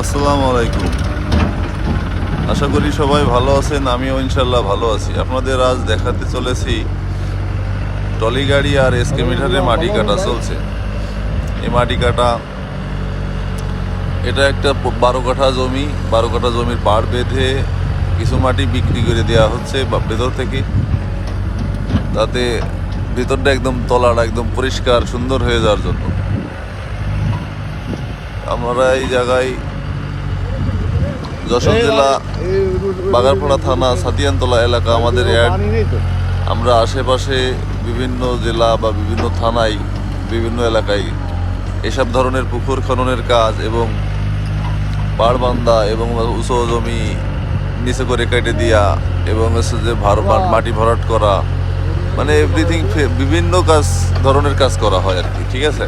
আসসালামু আলাইকুম। আশা করি সবাই ভালো আছেন, আমিও ইনশাল্লাহ ভালো আছি। আপনাদের আজ দেখাতে চলেছি টলি গাড়ি আর এসকে মিটারে মাটি কাটা চলছে। এই মাটি কাটা, এটা একটা বারো কাঠা জমি, বারো কাঠা জমির পাড় বেঁধে কিছু মাটি বিক্রি করে দেওয়া হচ্ছে বা ভেতর থেকে। তাতে ভিতরটা একদম তলাটা একদম পরিষ্কার সুন্দর হয়ে যাওয়ার জন্য। আমরা এই জায়গায় যশোর জেলা বাগারপাড়া থানা সাতিয়ানতলা এলাকা আমাদের অ্যাড আমরা আশেপাশে বিভিন্ন জেলা বা বিভিন্ন থানায় বিভিন্ন এলাকায় এসব ধরনের পুকুর খননের কাজ এবং পাড় বান্ধা এবং উঁচু জমি নিচে করে কেটে দিয়া এবং হচ্ছে যে ভার মাটি ভরাট করা মানে এভরিথিং বিভিন্ন কাজ ধরনের কাজ করা হয় আর কি ঠিক আছে?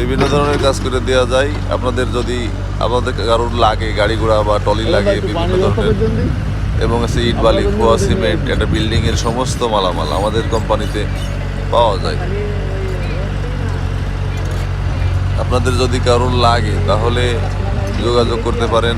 বিভিন্ন ধরনের কাজ করে দেওয়া যায়। আপনাদের যদি আপনাদের কারোর লাগে গাড়ি ঘোড়া বা টলি লাগে বিভিন্ন ধরনের। এবং হচ্ছে ইট বালি খোয়া সিমেন্ট একটা বিল্ডিংয়ের সমস্ত মালামাল আমাদের কোম্পানিতে পাওয়া যায়। আপনাদের যদি কারোর লাগে তাহলে যোগাযোগ করতে পারেন।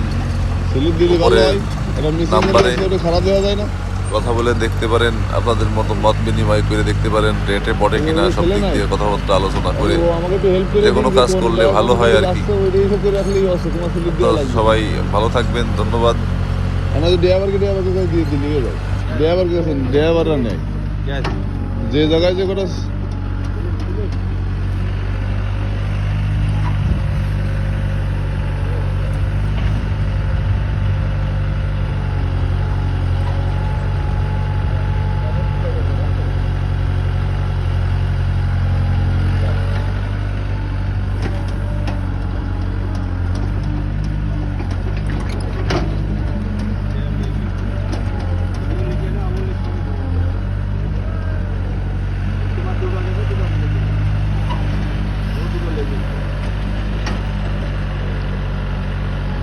নাম্বারে- খারাপ দেওয়া যায় না। কথা বলে দেখতে পারেন আপনাদের মতো মত বিনিময় করে দেখতে পারেন রেটে পড়ে কিনা সব দিক দিয়ে কথাবার্তা আলোচনা করে। আমাকে একটু হেল্প করে যে কোনো কাজ করলে ভালো হয় আর কি। তো সবাই ভালো থাকবেন ধন্যবাদ। হয়ে যে জায়গায় যে কটা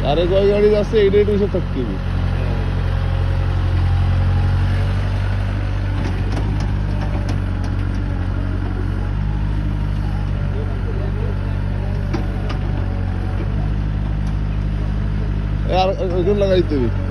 আরে কয় গাড়ি যাচ্ছে? এই একটু হিসাব থাকতে আর ওইখানে লাগাইতে হবে।